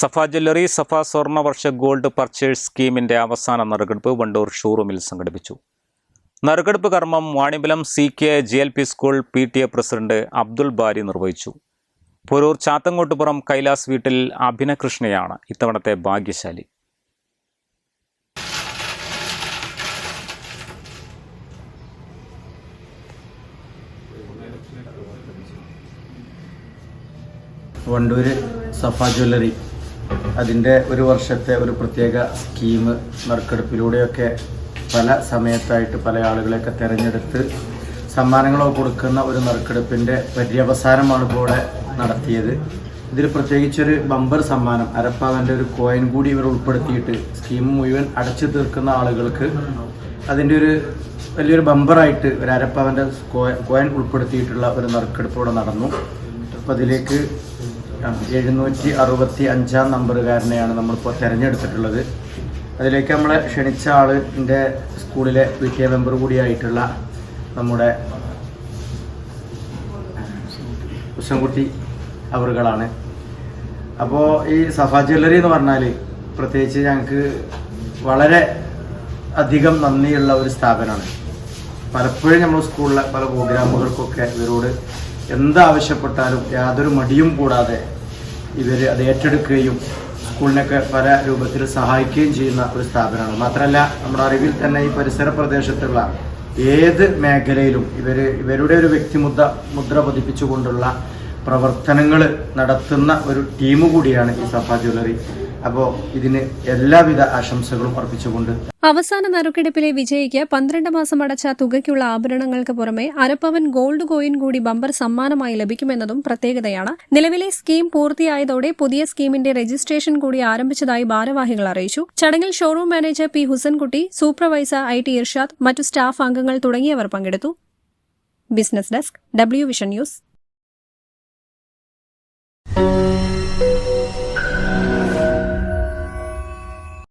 Safa jewellery Safa Swarnavarsha gold purchase സ്കീമിന്റെ അവസാന നറുകെടുപ്പ് വണ്ടൂർ ഷോറൂമിൽ സംഘടിപ്പിച്ചു. നറുകെടുപ്പ് കർമ്മം വാണിബലം C K G L P school P T A president Abdul Bari നിർവഹിച്ചു. പൊരൂർ ചാത്തങ്കോട്ടുപുറം കൈലാസ് വീട്ടിൽ അഭിനകൃഷ്ണയാണ് ഇത്തവണത്തെ ഭാഗ്യശാലി. വണ്ടൂര് സഫ ജ്വല്ലറി. അതിന്റെ ഒരു വർഷത്തെ ഒരു പ്രത്യേക സ്കീം നറുക്കെടുപ്പിലൂടെയൊക്കെ പല സമയത്തായിട്ട് പല ആളുകളെയൊക്കെ തിരഞ്ഞെടുത്ത് സമ്മാനങ്ങളോ കൊടുക്കുന്ന ഒരു നറുക്കെടുപ്പിന്റെ പര്യവസാനമാണ് ഇപ്പോൾ നടത്തിയത്. ഇതിൽ പ്രത്യേകിച്ചൊരു ബമ്പർ സമ്മാനം അരപ്പാവന്റെ ഒരു കോയിൻ കൂടി ഇവർ ഉൾപ്പെടുത്തിയിട്ട് സ്കീം മുഴുവൻ അടച്ചു തീർക്കുന്ന ആളുകൾക്ക് അതിന്റെ ഒരു വലിയൊരു ബമ്പറായിട്ട് ഒരു അരപ്പവന്റെ കോയിൻ ഉൾപ്പെടുത്തിയിട്ടുള്ള ഒരു നറുക്കെടുപ്പ് ഇവിടെ നടന്നു. അപ്പോൾ അതിലേക്ക് എഴുന്നൂറ്റി അറുപത്തി അഞ്ചാം നമ്പറുകാരനെയാണ് നമ്മളിപ്പോൾ തിരഞ്ഞെടുത്തിട്ടുള്ളത്. അതിലേക്ക് നമ്മളെ ക്ഷണിച്ച ആളിന്റെ സ്കൂളിലെ പി ടി എ മെമ്പർ കൂടിയായിട്ടുള്ള നമ്മുടെ ഉഷൻകുട്ടി അവറുകളാണ്. അപ്പോൾ ഈ സഫ ജ്വല്ലറി എന്ന് പറഞ്ഞാൽ പ്രത്യേകിച്ച് ഞങ്ങൾക്ക് വളരെ അധികം നന്ദിയുള്ള ഒരു സ്ഥാപനമാണ്. പലപ്പോഴും നമ്മൾ സ്കൂളിലെ പല പ്രോഗ്രാമുകൾക്കൊക്കെ ഇവരോട് എന്താവശ്യപ്പെട്ടാലും യാതൊരു മടിയും കൂടാതെ ഇവർ അത് ഏറ്റെടുക്കുകയും സ്കൂളിനൊക്കെ പല രൂപത്തിൽ സഹായിക്കുകയും ചെയ്യുന്ന ഒരു സ്ഥാപനമാണ്. മാത്രമല്ല നമ്മുടെ അറിവിൽ തന്നെ ഈ പരിസര പ്രദേശത്തുള്ള ഏത് മേഖലയിലും ഇവർ ഇവരുടെ ഒരു വ്യക്തിമുദ്ര മുദ്ര പതിപ്പിച്ചുകൊണ്ടുള്ള പ്രവർത്തനങ്ങൾ നടത്തുന്ന ഒരു ടീം കൂടിയാണ് ഈ സഫ ജ്വല്ലറി. അപ്പോൾ ഇതിന് എല്ലാവിധ ആശംസകളും അർപ്പിച്ചുകൊണ്ട് അവസാന നറുക്കെടുപ്പിലെ വിജയിക്ക് പന്ത്രണ്ട് മാസം അടച്ച തുകയ്ക്കുള്ള ആഭരണങ്ങൾക്ക് പുറമെ അരപ്പവൻ ഗോൾഡ് കോയിൻ കൂടി ബമ്പർ സമ്മാനമായി ലഭിക്കുമെന്നതും പ്രത്യേകതയാണ്. നിലവിലെ സ്കീം പൂർത്തിയായതോടെ പുതിയ സ്കീമിന്റെ രജിസ്ട്രേഷൻ കൂടി ആരംഭിച്ചതായി ഭാരവാഹികൾ അറിയിച്ചു. ചടങ്ങിൽ showroom manager P Husankutty supervisor I T Irshad മറ്റു സ്റ്റാഫ് അംഗങ്ങൾ തുടങ്ങിയവർ പങ്കെടുത്തു. Business desk W vision news.